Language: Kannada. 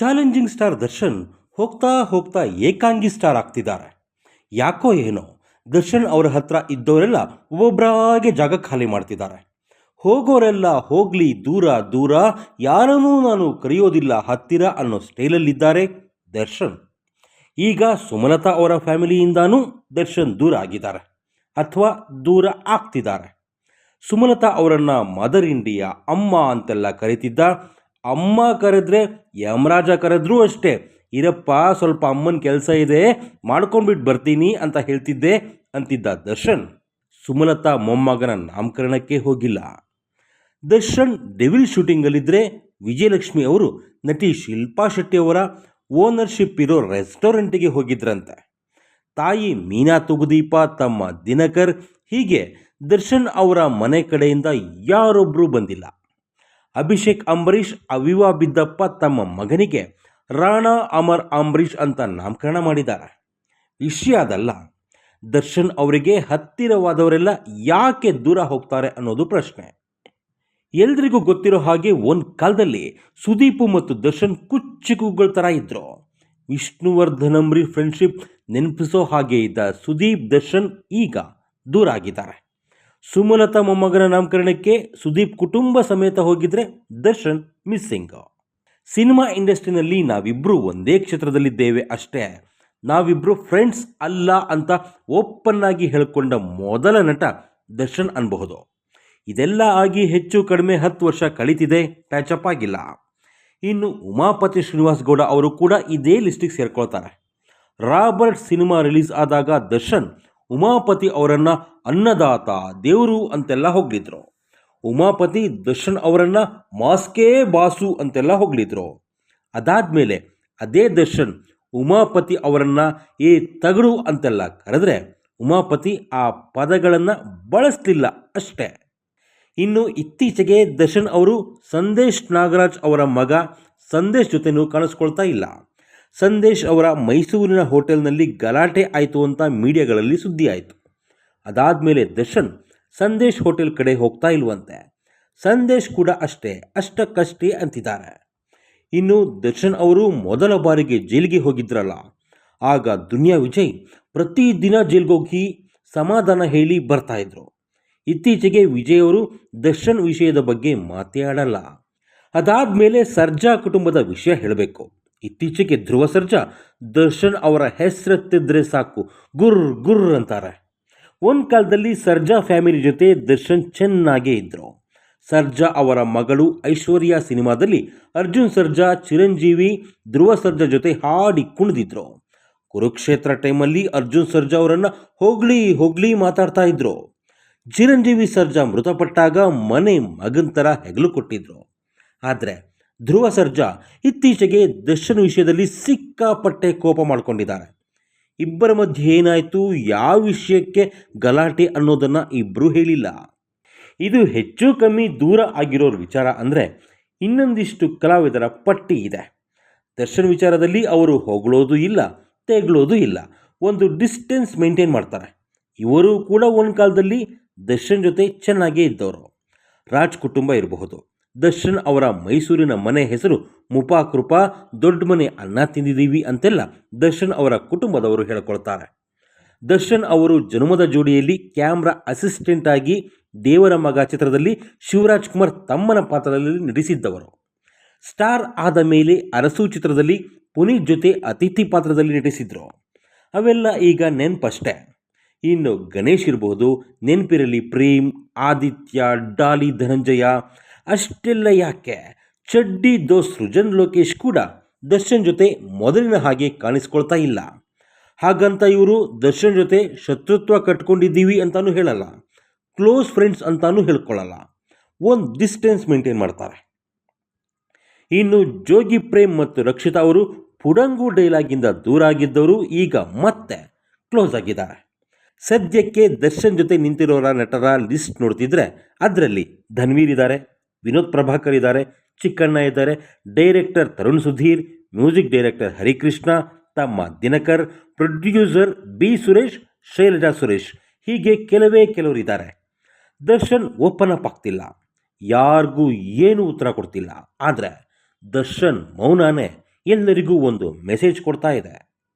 ಚಾಲೆಂಜಿಂಗ್ ಸ್ಟಾರ್ ದರ್ಶನ್ ಹೋಗ್ತಾ ಹೋಗ್ತಾ ಏಕಾಂಗಿ ಸ್ಟಾರ್ ಆಗ್ತಿದ್ದಾರೆ. ಯಾಕೋ ಏನೋ, ದರ್ಶನ್ ಅವರ ಹತ್ರ ಇದ್ದವರೆಲ್ಲ ಒಬ್ಬೊಬ್ಬರಾಗೆ ಜಾಗ ಖಾಲಿ ಮಾಡ್ತಿದ್ದಾರೆ. ಹೋಗೋರೆಲ್ಲ ಹೋಗ್ಲಿ, ದೂರ ದೂರ, ಯಾರನ್ನೂ ನಾನು ಕರೆಯೋದಿಲ್ಲ, ಹತ್ತಿರ ಅನ್ನೋ ಸ್ಟೈಲಲ್ಲಿದ್ದಾರೆ ದರ್ಶನ್. ಈಗ ಸುಮಲತಾ ಅವರ ಫ್ಯಾಮಿಲಿಯಿಂದಾನೂ ದರ್ಶನ್ ದೂರ ಆಗಿದ್ದಾರೆ, ಅಥವಾ ದೂರ ಆಗ್ತಿದ್ದಾರೆ. ಸುಮಲತಾ ಅವರನ್ನು ಮದರ್ ಇಂಡಿಯಾ, ಅಮ್ಮ ಅಂತೆಲ್ಲ ಕರಿತಿದ್ದ ಅಮ್ಮ ಕರೆದ್ರೆ ಯಮರಾಜ ಕರೆದ್ರೂ ಅಷ್ಟೇ. ಇರಪ್ಪ, ಸ್ವಲ್ಪ ಅಮ್ಮನ ಕೆಲಸ ಇದೆ ಮಾಡ್ಕೊಂಡ್ಬಿಟ್ಟು ಬರ್ತೀನಿ ಅಂತ ಹೇಳ್ತಿದ್ದೆ ಅಂತಿದ್ದ ದರ್ಶನ್. ಸುಮಲತಾ ಮೊಮ್ಮಗನ ನಾಮಕರಣಕ್ಕೆ ಹೋಗಿಲ್ಲ. ದರ್ಶನ್ ಡೆವಿಲ್ ಶೂಟಿಂಗಲ್ಲಿದ್ದರೆ ವಿಜಯಲಕ್ಷ್ಮಿ ಅವರು ನಟಿ ಶಿಲ್ಪಾ ಶೆಟ್ಟಿಯವರ ಓನರ್ಶಿಪ್ ಇರೋ ರೆಸ್ಟೋರೆಂಟಿಗೆ ಹೋಗಿದ್ರಂತೆ. ತಾಯಿ ಮೀನಾ ತುಗುದೀಪ, ತಮ್ಮ ದಿನಕರ್ ಹೀಗೆ ದರ್ಶನ್ ಅವರ ಮನೆ ಕಡೆಯಿಂದ ಯಾರೊಬ್ಬರೂ ಬಂದಿಲ್ಲ. ಅಭಿಷೇಕ್ ಅಂಬರೀಷ್ ಅವಿವಾ ಬಿದ್ದಪ್ಪ ತಮ್ಮ ಮಗನಿಗೆ ರಾಣಾ ಅಮರ್ ಅಂಬರೀಷ್ ಅಂತ ನಾಮಕರಣ ಮಾಡಿದ್ದಾರೆ. ವಿಷಯ ಅದಲ್ಲ ದರ್ಶನ್ ಅವರಿಗೆ ಹತ್ತಿರವಾದವರೆಲ್ಲ ಯಾಕೆ ದೂರ ಹೋಗ್ತಾರೆ ಅನ್ನೋದು ಪ್ರಶ್ನೆ. ಎಲ್ರಿಗೂ ಗೊತ್ತಿರೋ ಹಾಗೆ ಒಂದು ಕಾಲದಲ್ಲಿ ಸುದೀಪ್ ಮತ್ತು ದರ್ಶನ್ ಕುಚ್ಚುಕುಗಳ ಥರ ಇದ್ರು. ವಿಷ್ಣುವರ್ಧನ್ ಅಂಬರೀಷ್ ಫ್ರೆಂಡ್ಶಿಪ್ ನೆನಪಿಸೋ ಹಾಗೆ ಇದ್ದ ಸುದೀಪ್, ದರ್ಶನ್ ಈಗ ದೂರ ಆಗಿದ್ದಾರೆ. ಸುಮಲತಾ ಮೊಮ್ಮಗನ ನಾಮಕರಣಕ್ಕೆ ಸುದೀಪ್ ಕುಟುಂಬ ಸಮೇತ ಹೋಗಿದ್ರೆ ದರ್ಶನ್ ಮಿಸ್ಸಿಂಗ್. ಸಿನಿಮಾ ಇಂಡಸ್ಟ್ರಿನಲ್ಲಿ ನಾವಿಬ್ಬರು ಒಂದೇ ಕ್ಷೇತ್ರದಲ್ಲಿದ್ದೇವೆ ಅಷ್ಟೇ. ನಾವಿಬ್ಬರು ಫ್ರೆಂಡ್ಸ್ ಅಲ್ಲ ಅಂತ ಓಪನ್ ಆಗಿ ಹೇಳಿಕೊಂಡ ಮೊದಲ ನಟ ದರ್ಶನ್ ಅನ್ಬಹುದು. ಇದೆಲ್ಲ ಆಗಿ ಹೆಚ್ಚು ಕಡಿಮೆ ಹತ್ತು ವರ್ಷ ಕಳೀತಿದೆ ಪ್ಯಾಚಪ್ ಆಗಿಲ್ಲ. ಇನ್ನು ಉಮಾಪತಿ ಶ್ರೀನಿವಾಸ್ ಗೌಡ ಅವರು ಕೂಡ ಇದೇ ಲಿಸ್ಟಿಗೆ ಸೇರ್ಕೊಳ್ತಾರೆ. ರಾಬರ್ಟ್ ಸಿನಿಮಾ ರಿಲೀಸ್ ಆದಾಗ ದರ್ಶನ್ ಉಮಾಪತಿ ಅವರನ್ನು ಅನ್ನದಾತ, ದೇವರು ಅಂತೆಲ್ಲ ಹೊಗಳಿದ್ರು ಉಮಾಪತಿ, ದರ್ಶನ್ ಅವರನ್ನು ಮಾಸ್ಕೇ ಬಾಸು ಅಂತೆಲ್ಲ ಹೊಗಳಿದ್ರು ಅದಾದ್ಮೇಲೆ ಅದೇ ದರ್ಶನ್ ಉಮಾಪತಿ ಅವರನ್ನು ಏ ತಗಡು ಅಂತೆಲ್ಲ ಕರೆದ್ರೆ ಉಮಾಪತಿ ಆ ಪದಗಳನ್ನು ಬಳಸ್ತಿಲ್ಲ ಅಷ್ಟೇ. ಇನ್ನು ಇತ್ತೀಚೆಗೆ ದರ್ಶನ್ ಅವರು ಸಂದೇಶ್ ನಾಗರಾಜ್ ಅವರ ಮಗ ಸಂದೇಶ್ ಜೊತೆನೂ ಕಾಣಿಸ್ಕೊಳ್ತಾ ಇಲ್ಲ. ಸಂದೇಶ್ ಅವರ ಮೈಸೂರಿನ ಹೋಟೆಲ್ನಲ್ಲಿ ಗಲಾಟೆ ಆಯಿತು ಅಂತ ಮೀಡಿಯಾಗಳಲ್ಲಿ ಸುದ್ದಿ ಆಯಿತು ಅದಾದ ಮೇಲೆ ದರ್ಶನ್ ಸಂದೇಶ್ ಹೋಟೆಲ್ ಕಡೆ ಹೋಗ್ತಾ ಇಲ್ವಂತೆ. ಸಂದೇಶ್ ಕೂಡ ಅಷ್ಟೇ, ಅಷ್ಟಕ್ಕಷ್ಟೇ ಅಂತಿದ್ದಾರೆ. ಇನ್ನು ದರ್ಶನ್ ಅವರು ಮೊದಲ ಬಾರಿಗೆ ಜೈಲಿಗೆ ಹೋಗಿದ್ರಲ್ಲ. ಆಗ ದುನಿಯಾ ವಿಜಯ್ ಪ್ರತಿದಿನ ಜೈಲ್ಗೋಗಿ ಸಮಾಧಾನ ಹೇಳಿ ಬರ್ತಾಯಿದ್ರು ಇತ್ತೀಚೆಗೆ ವಿಜಯ್ ಅವರು ದರ್ಶನ್ ವಿಷಯದ ಬಗ್ಗೆ ಮಾತಾಡಲ್ಲ ಅದಾದ ಮೇಲೆ ಸರ್ಜಾ ಕುಟುಂಬದ ವಿಷಯ ಹೇಳಬೇಕು. ಇತ್ತೀಚೆಗೆ ಧ್ರುವ ಸರ್ಜಾ ದರ್ಶನ್ ಅವರ ಹೆಸರೆತ್ತಿದ್ರೆ ಸಾಕು, ಗುರ್ ಗುರ್ ಅಂತಾರೆ. ಒಂದು ಕಾಲದಲ್ಲಿ ಸರ್ಜಾ ಫ್ಯಾಮಿಲಿ ಜೊತೆ ದರ್ಶನ್ ಚೆನ್ನಾಗೇ ಇದ್ದರು ಸರ್ಜಾ ಅವರ ಮಗಳು ಐಶ್ವರ್ಯ ಸಿನಿಮಾದಲ್ಲಿ ಅರ್ಜುನ್ ಸರ್ಜಾ, ಚಿರಂಜೀವಿ, ಧ್ರುವ ಸರ್ಜಾ ಜೊತೆ ಹಾಡಿ ಕುಣಿದಿದ್ರು. ಕುರುಕ್ಷೇತ್ರ ಟೈಮಲ್ಲಿ ಅರ್ಜುನ್ ಸರ್ಜಾ ಅವರನ್ನು ಹೋಗ್ಲಿ ಹೋಗ್ಲಿ ಮಾತಾಡ್ತಾ ಇದ್ರು. ಚಿರಂಜೀವಿ ಸರ್ಜಾ ಮೃತಪಟ್ಟಾಗ ಮನೆ ಮಗನ ಥರ ಹೆಗಲು ಕೊಟ್ಟಿದ್ರು. ಆದರೆ ಧ್ರುವ ಸರ್ಜಾ ಇತ್ತೀಚೆಗೆ ದರ್ಶನ್ ವಿಷಯದಲ್ಲಿ ಸಿಕ್ಕಾಪಟ್ಟೆ ಕೋಪ ಮಾಡಿಕೊಂಡಿದ್ದಾರೆ. ಇಬ್ಬರ ಮಧ್ಯೆ ಏನಾಯಿತು? ಯಾವ ವಿಷಯಕ್ಕೆ ಗಲಾಟೆ ಅನ್ನೋದನ್ನು ಇಬ್ಬರೂ ಹೇಳಿಲ್ಲ. ಇದು ಹೆಚ್ಚು ಕಮ್ಮಿ ದೂರ ಆಗಿರೋರ ವಿಚಾರ ಅಂದರೆ ಇನ್ನೊಂದಿಷ್ಟು ಕಲಾವಿದರ ಪಟ್ಟಿ ಇದೆ. ದರ್ಶನ್ ವಿಚಾರದಲ್ಲಿ ಅವರು ಹೊಗಳೋದು ಇಲ್ಲ, ತೆಗಳೋದು ಇಲ್ಲ. ಒಂದು ಡಿಸ್ಟೆನ್ಸ್ ಮೇಂಟೈನ್ ಮಾಡ್ತಾರೆ. ಇವರು ಕೂಡ ಒಂದು ಕಾಲದಲ್ಲಿ ದರ್ಶನ್ ಜೊತೆ ಚೆನ್ನಾಗೇ ಇದ್ದವರು. ರಾಜ್ ಕುಟುಂಬ ಇರಬಹುದು. ದರ್ಶನ್ ಅವರ ಮೈಸೂರಿನ ಮನೆ ಹೆಸರು ಮುಪಾ ಕೃಪಾ ದೊಡ್ಡ ಮನೆ ಅನ್ನ ತಿಂದಿದ್ದೀವಿ ಅಂತೆಲ್ಲ ದರ್ಶನ್ ಅವರ ಕುಟುಂಬದವರು ಹೇಳಿಕೊಳ್ತಾರೆ. ದರ್ಶನ್ ಅವರು ಜನ್ಮದ ಜೋಡಿಯಲ್ಲಿ ಕ್ಯಾಮ್ರಾ ಅಸಿಸ್ಟೆಂಟ್ ಆಗಿ ದೇವರ ಮಗ ಚಿತ್ರದಲ್ಲಿ ಶಿವರಾಜ್ ಕುಮಾರ್ ತಮ್ಮನ ಪಾತ್ರದಲ್ಲಿ ನಟಿಸಿದ್ದವರು. ಸ್ಟಾರ್ ಆದ ಮೇಲೆ ಅರಸು ಚಿತ್ರದಲ್ಲಿ ಪುನೀತ್ ಜೊತೆ ಅತಿಥಿ ಪಾತ್ರದಲ್ಲಿ ನಟಿಸಿದ್ರು. ಅವೆಲ್ಲ ಈಗ ನೆನಪಷ್ಟೇ. ಇನ್ನು ಗಣೇಶ್ ಇರಬಹುದು ನೆನಪಿರಲಿ ಪ್ರೇಮ್, ಆದಿತ್ಯ, ಡಾಲಿ ಧನಂಜಯ ಅಷ್ಟೆಲ್ಲ ಯಾಕೆ? ಚಡ್ಡಿ ದೋಸ್ ಸೃಜನ್ ಲೋಕೇಶ್ ಕೂಡ ದರ್ಶನ್ ಜೊತೆ ಮೊದಲಿನ ಹಾಗೆ ಕಾಣಿಸ್ಕೊಳ್ತಾ ಇಲ್ಲ. ಹಾಗಂತ ಇವರು ದರ್ಶನ್ ಜೊತೆ ಶತ್ರುತ್ವ ಕಟ್ಕೊಂಡಿದ್ದೀವಿ ಅಂತಾನೂ ಹೇಳಲ್ಲ. ಕ್ಲೋಸ್ ಫ್ರೆಂಡ್ಸ್ ಅಂತಾನೂ ಹೇಳ್ಕೊಳ್ಳಲ್ಲ ಒಂದು ಡಿಸ್ಟೆನ್ಸ್ ಮೇಂಟೈನ್ ಮಾಡ್ತಾರೆ. ಇನ್ನು ಜೋಗಿ ಪ್ರೇಮ್ ಮತ್ತು ರಕ್ಷಿತಾ ಅವರು ಪುಡಂಗು ಡೈಲಾಗಿಂದ ದೂರ ಆಗಿದ್ದವರು ಈಗ ಮತ್ತೆ ಕ್ಲೋಸ್ ಆಗಿದ್ದಾರೆ. ಸದ್ಯಕ್ಕೆ ದರ್ಶನ್ ಜೊತೆ ನಿಂತಿರೋರ ನಟರ ಲಿಸ್ಟ್ ನೋಡ್ತಿದ್ರೆ ಅದರಲ್ಲಿ ಧನ್ವೀರ್ ಇದ್ದಾರೆ ವಿನೋದ್ ಪ್ರಭಾಕರ್ ಇದ್ದಾರೆ, ಚಿಕ್ಕಣ್ಣ ಇದ್ದಾರೆ, director Tarun Sudhir, music director Harikrishna, ತಮ್ಮ ದಿನಕರ್, ಪ್ರೊಡ್ಯೂಸರ್ ಬಿ ಸುರೇಶ್, ಶೈಲಜಾ ಸುರೇಶ್. ಹೀಗೆ ಕೆಲವೇ ಕೆಲವರು ಇದ್ದಾರೆ. ದರ್ಶನ್ ಓಪನ್ ಅಪ್ ಆಗ್ತಿಲ್ಲ. ಯಾರಿಗೂ ಏನೂ ಉತ್ತರ ಕೊಡ್ತಿಲ್ಲ. ಆದರೆ ದರ್ಶನ್ ಮೌನನೇ ಎಲ್ಲರಿಗೂ ಒಂದು ಮೆಸೇಜ್ ಕೊಡ್ತಾ ಇದೆ.